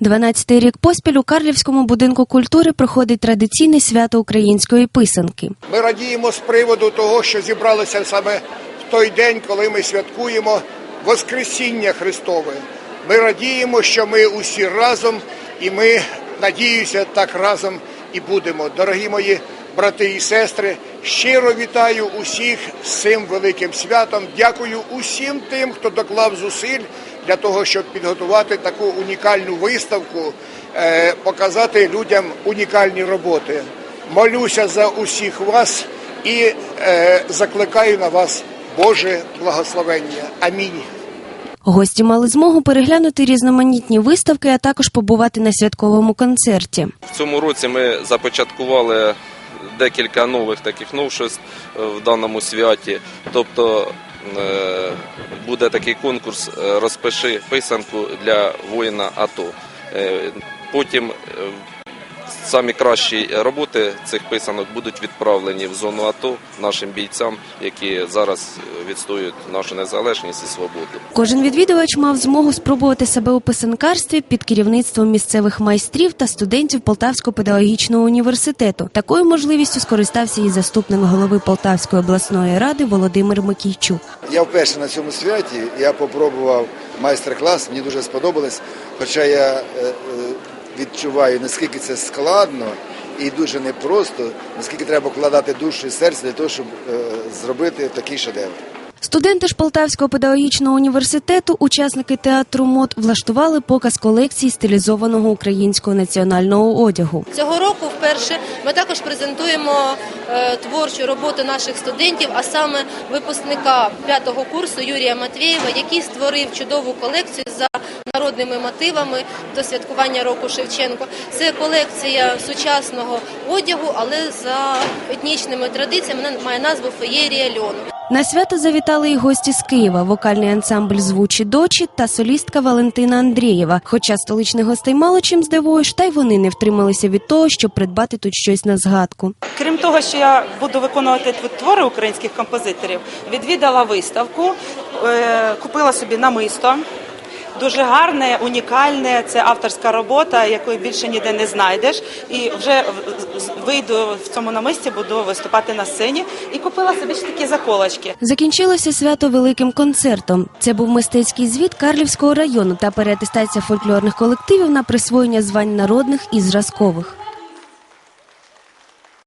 12-й рік поспіль у Карлівському будинку культури проходить традиційне свято української писанки. Ми радіємо з приводу того, що зібралися саме в той день, коли ми святкуємо Воскресіння Христове. Ми радіємо, що ми усі разом, і ми, надіюся, так разом і будемо. Дорогі мої брати і сестри, щиро вітаю усіх з цим великим святом. Дякую усім тим, хто доклав зусиль для того, щоб підготувати таку унікальну виставку, е, показати людям унікальні роботи. Молюся за усіх вас і е, закликаю на вас Боже благословення. Амінь. Гості мали змогу переглянути різноманітні виставки, а також побувати на святковому концерті. В цьому році ми започаткували декілька нових таких новшеств е, в даному святі. Тобто е, буде такий конкурс е, Розпиши писанку для воїна АТО. Потім самі кращі роботи цих писанок будуть відправлені в зону АТО нашим бійцям, які зараз е, відстоюють нашу незалежність і свободу. Кожен відвідувач мав змогу спробувати себе у писанкарстві під керівництвом місцевих майстрів та студентів Полтавського педагогічного університету. Такою можливістю скористався і заступник голови Полтавської обласної ради Володимир Микійчук. Я вперше на цьому святі. Я попробував майстер-клас, мені дуже сподобалось. Хоча я е, е, відчуваю, наскільки це складно і дуже непросто, наскільки треба вкладати душу і серце для того, щоб е, зробити такий шедевр. Студенти ж Полтавського педагогічного університету, учасники театру мод, влаштували показ колекції стилізованого українського національного одягу. Цього року вперше ми також презентуємо е, творчу роботу наших студентів, а саме випускника п'ятого курсу Юрія Матвєєва, який створив чудову колекцію за народними мотивами до святкування року Шевченко. Це колекція сучасного одягу, але за етнічними традиціями вона має назву Феєрія льону. На свято завітали і гості з Києва, вокальний ансамбль звучі дочі та солістка Валентина Андрієва. Хоча столичних гостей мало чим здивуєш, та й вони не втрималися від того, щоб придбати тут щось на згадку. Крім того, що я буду виконувати твори українських композиторів, відвідала виставку, е, купила собі намисто. Дуже гарне, унікальне. Це авторська робота, якої більше ніде не знайдеш. І вже вийду в цьому намисті, буду виступати на сцені. І купила собі ще такі заколочки. Закінчилося свято великим концертом. Це був мистецький звіт Карлівського району та переатестація фольклорних колективів на присвоєння звань народних і зразкових.